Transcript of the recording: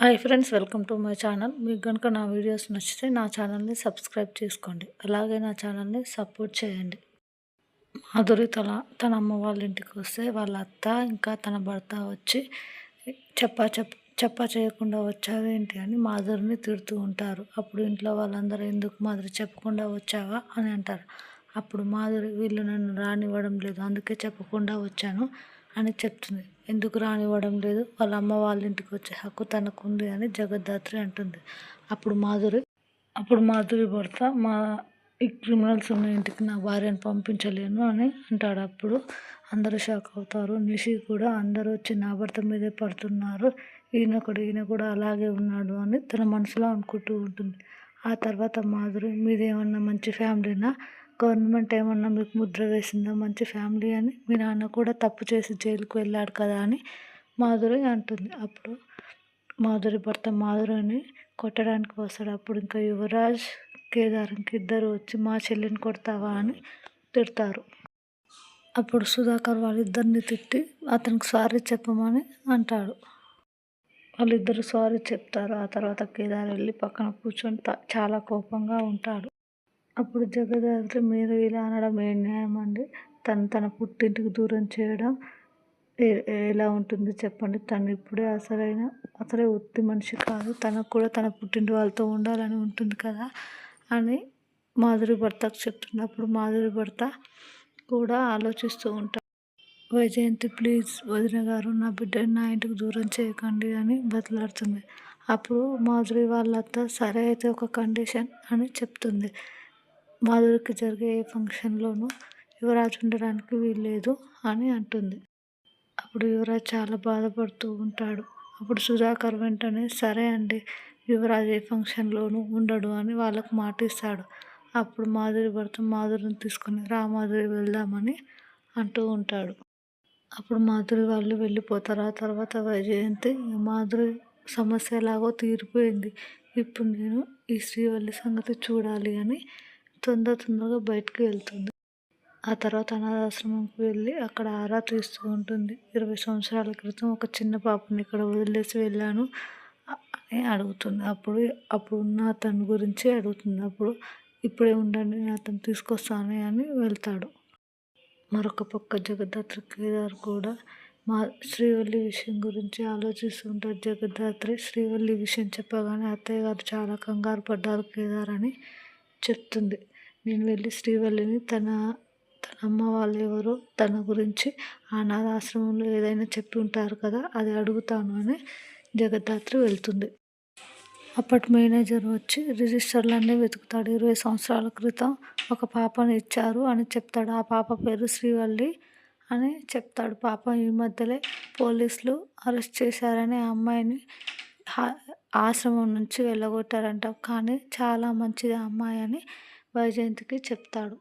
Hi friends welcome to my channel. మీకు కనుక నా వీడియోస్ నచ్చితే నా ఛానల్ని సబ్స్క్రైబ్ చేసుకోండి. అలాగే నా ఛానల్ని సపోర్ట్ చేయండి. మాధురి తన తన అమ్మ వాళ్ళ ఇంటికి వస్తే వాళ్ళ అత్త ఇంకా తన భర్త వచ్చి చెప్పా చెప్ చెప్పా చేయకుండా వచ్చావేంటి అని మాధురిని తిడుతూ ఉంటారు. అప్పుడు ఇంట్లో వాళ్ళందరూ ఎందుకు మాధురి చెప్పకుండా వచ్చావా అని అంటారు. అప్పుడు మాధురి వీళ్ళు నన్ను రానివ్వడం లేదు అందుకే చెప్పకుండా వచ్చాను. అని చెప్తుంది. ఎందుకు రానివ్వడం లేదు? వాళ్ళ అమ్మ వాళ్ళ ఇంటికి వచ్చే హక్కు తనకు ఉంది అని జగద్ధాత్రి అంటుంది. అప్పుడు మాధురి అప్పుడు మాధురి భర్త మా ఈ క్రిమినల్స్ ఉన్న ఇంటికి నా భార్యను పంపించలేను అని అంటాడు. అప్పుడు అందరూ షాక్ అవుతారు. నిషి కూడా అందరూ వచ్చి నా భర్త మీదే పడుతున్నారు. ఈయన కూడా ఈయన కూడా అలాగే ఉన్నాడు అని తన మనసులో అనుకుంటూ ఉంటుంది. ఆ తర్వాత మాధురి మీదేమన్నా మంచి ఫ్యామిలీనా? గవర్నమెంట్ ఏమన్నా మీకు ముద్ర వేసిందా? మంచి ఫ్యామిలీ అని? మీ నాన్న కూడా తప్పు చేసి జైలుకు వెళ్ళాడు కదా అని మాధురి అంటుంది. అప్పుడు మాధురి భర్త మాధురిని కొట్టడానికి వస్తాడు. అప్పుడు ఇంకా యువరాజ్ కేదార్కి ఇద్దరు వచ్చి మా చెల్లిని కొడతావా? అని తిడతారు. అప్పుడు సుధాకర్ వాళ్ళిద్దరిని తిట్టి అతనికి సారీ చెప్పమని అంటాడు. వాళ్ళిద్దరు సారీ చెప్తారు. ఆ తర్వాత కేదార్ వెళ్ళి పక్కన కూర్చొని చాలా కోపంగా ఉంటాడు. అప్పుడు జగదాత్రి మీరు ఇలా అనడం ఏ న్యాయం అండి? తను తన పుట్టింటికి దూరం చేయడం ఎలా ఉంటుంది చెప్పండి? తను ఇప్పుడే అసలైన అసలే ఉత్తి మనిషి కాదు. తనకు కూడా తన పుట్టింటి వాళ్ళతో ఉండాలని ఉంటుంది కదా అని మాధురి భర్తకు చెప్తున్నప్పుడు మాధురి భర్త కూడా ఆలోచిస్తూ ఉంటాడు. వైజయంతి ప్లీజ్ వదిన గారు నా బిడ్డని నా ఇంటికి దూరం చేయకండి అని బతలాడుతుంది. అప్పుడు మాధురి వాళ్ళంతా సరే అయితే ఒక కండిషన్ అని చెప్తుంది. మాధురికి జరిగే ఏ ఫంక్షన్లోనూ యువరాజ్ ఉండడానికి వీల్లేదు అని అంటుంది. అప్పుడు యువరాజ్ చాలా బాధపడుతూ ఉంటాడు. అప్పుడు సుధాకర్ వెంటనే సరే అండి యువరాజ్ ఏ ఫంక్షన్లోనూ ఉండడు అని వాళ్ళకు మాటిస్తాడు. అప్పుడు మాధురి భర్త మాధురిని తీసుకొని రా మాధురి వెళ్దామని అంటూ ఉంటాడు. అప్పుడు మాధురి వాళ్ళు వెళ్ళిపోతారు. ఆ తర్వాత వైజయంతి మాధురి సమస్య ఎలాగో తీరిపోయింది. ఇప్పుడు నేను ఈ శ్రీవల్లి సంగతి చూడాలి అని తొందర తొందరగా బయటకు వెళ్తుంది. ఆ తర్వాత అనాథాశ్రమంకి వెళ్ళి అక్కడ ఆరా తీస్తూ ఉంటుంది. ఇరవై సంవత్సరాల క్రితం ఒక చిన్న పాపని ఇక్కడ వదిలేసి వెళ్ళాను అని అడుగుతుంది. అప్పుడు అప్పుడు ఉన్న అతని గురించి అడుగుతుంది. అప్పుడు ఇప్పుడే ఉండండి నేను అతను తీసుకొస్తాను అని వెళ్తాడు. మరొక పక్క జగద్ధాత్రి కేదార్ కూడా మా శ్రీవల్లి విషయం గురించి ఆలోచిస్తుంటారు జగద్ధాత్రి శ్రీవల్లి విషయం చెప్పగానే అత్తయ్య గారు చాలా కంగారు పడ్డారు కేదార్ అని. చెప్తుంది. నేను వెళ్ళి శ్రీవల్లిని తన తన అమ్మ వాళ్ళు ఎవరో తన గురించి అనాథాశ్రమంలో ఏదైనా చెప్పి ఉంటారు కదా అది అడుగుతాను అని జగద్ధాత్రి వెళ్తుంది. అప్పటి మేనేజర్ వచ్చి రిజిస్టర్లన్నీ వెతుకుతాడు. ఇరవై సంవత్సరాల క్రితం ఒక పాపను ఇచ్చారు అని చెప్తాడు. ఆ పాప పేరు శ్రీవల్లి అని చెప్తాడు. పాప ఈ మధ్యలో పోలీసులు అరెస్ట్ చేశారని ఆ అమ్మాయిని ఆశ్రమం నుంచి వెళ్ళగొట్టారంట. కానీ చాలా మంచిది అమ్మాయి అని వైజయంతికి చెప్తాడు.